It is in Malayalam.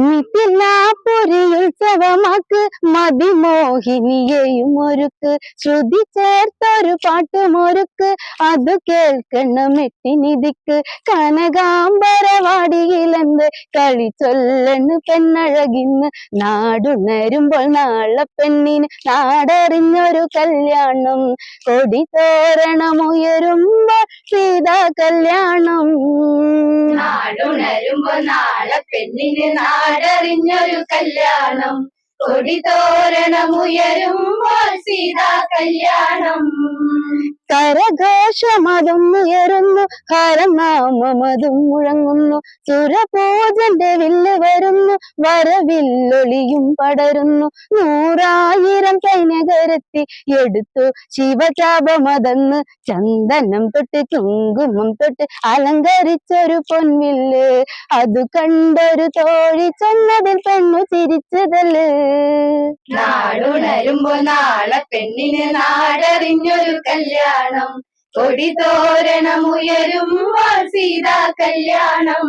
നിത്യനാപുരിയുത്സവമാക്ക് മതിമോഹിനിയെയും ഒരുക്ക്. ശ്രുതി ചേർത്തൊരു പാട്ടുമൊരുക്ക് അത് കേൾക്കണം എട്ടിനിധിക്ക് കനകാംബരവാടിയിലെന്ത് കളി ചൊല്ലണ് പെണ്ണഴകിന്ന്. നാടുണരുമ്പോൾ നാളെ പെണ്ണിന് നാടറിഞ്ഞൊരു കല്യാണം. കൊടി തോരണമുയരുമ്പോൾ സീതാ കല്യാണം. നാടുണരുമ്പോൾ നാളെ പെണ്ണിന് നാടറിഞ്ഞൊരു കല്യാണം. കൊടി തോരണമുയരുമ്പോൾ സീതാ കല്യാണം. കരഘോഷമതും ഉയരുന്നു ഹരനാമമതും മുഴങ്ങുന്നു. സുരപൂജന്റെ വില്ല് വരുന്നു വരവില്ലൊളിയും പടരുന്നു. നൂറായിരം സൈനികരെത്തി എടുത്തു ശിവചാപമതന്ന് ചന്ദനം തൊട്ട് കുങ്കുമം തൊട്ട് അലങ്കരിച്ചൊരു പൊൻവില്ല് അത് കണ്ടൊരു തോഴി ചെന്നതിൽ പെണ്ണു ചിരിച്ചതൽ നാടുണരുമ്പോ നാളെ പെണ്ണിന് നാടറിഞ്ഞൊരു കല്യാണം കൊടി തോരണമുയരുമ്പോൾ സീതാ കല്യാണം